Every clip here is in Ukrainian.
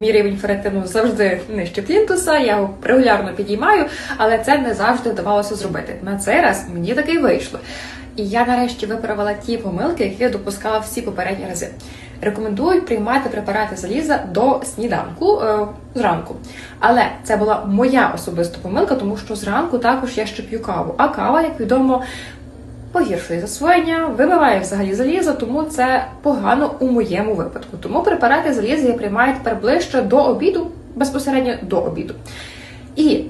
Мій рівень ферритину завжди нижче плінтуса, я його регулярно підіймаю, але це не завжди вдавалося зробити. На цей раз мені таки вийшло. І я нарешті виправила ті помилки, які я допускала всі попередні рази. Рекомендую приймати препарати заліза до сніданку е, зранку. Але це була моя особиста помилка, тому що зранку також я ще п'ю каву. А кава, як відомо, погіршує засвоєння, вибиває взагалі залізо, тому це погано у моєму випадку. Тому препарати заліза я приймаю тепер ближче до обіду, безпосередньо до обіду. І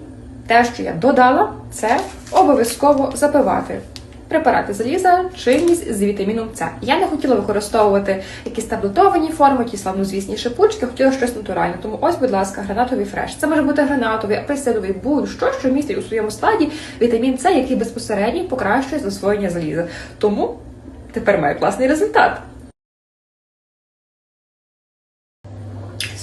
те, що я додала, це обов'язково запивати. Препарати заліза, чимність з вітаміном С. Я не хотіла використовувати якісь таблетовані форми, ті славнозвісні шипучки, хотіла щось натуральне. Тому ось, будь ласка, гранатовий фреш. Це може бути гранатовий, апельсиновий, будь-що, що містить у своєму складі вітамін С, який безпосередньо покращує засвоєння заліза. Тому тепер має класний результат.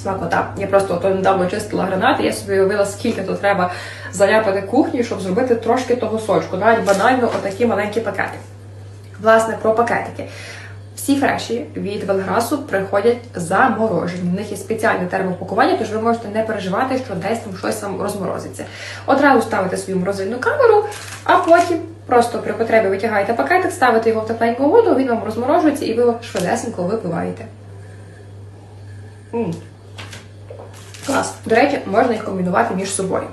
Смакота. Я просто ото недавно чистила гранати, я собі уявила, скільки то треба заляпати кухні, щоб зробити трошки того сочку. Навіть банально отакі маленькі пакети. Власне, про пакетики. Всі фреші від Велграсу приходять заморожені. В них є спеціальне термопакування, тож ви можете не переживати, що десь там щось вам розморозиться. Одразу ставите свою морозильну камеру, а потім просто при потребі витягаєте пакетик, ставите його в тепленьку воду, він вам розморожується і ви його швидесенько випиваєте. Клас. До речі, можна їх комбінувати між собою.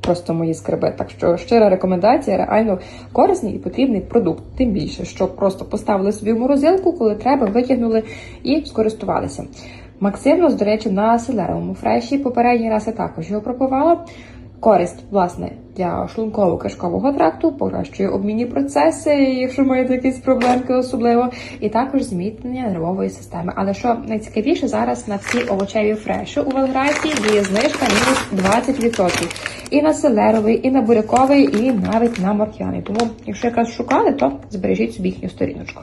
Просто мої скарби. Так що щира рекомендація, реально корисний і потрібний продукт. Тим більше, що просто поставили собі в морозилку, коли треба, витягнули і скористувалися. Максимус, до речі, на селеровому фреші. Попередній раз я також його пропивала. Користь, власне, для шлунково-кишкового тракту, покращує обмінні процеси, якщо маєте якісь проблемки особливо, і також зміцнення нервової системи. Але що найцікавіше, зараз на всі овочеві фреші у Велграді діє знижка мінус 20%. І на селеровий, і на буряковий, і навіть на морквяний. Тому, якщо якраз шукали, то збережіть собі їхню сторіночку.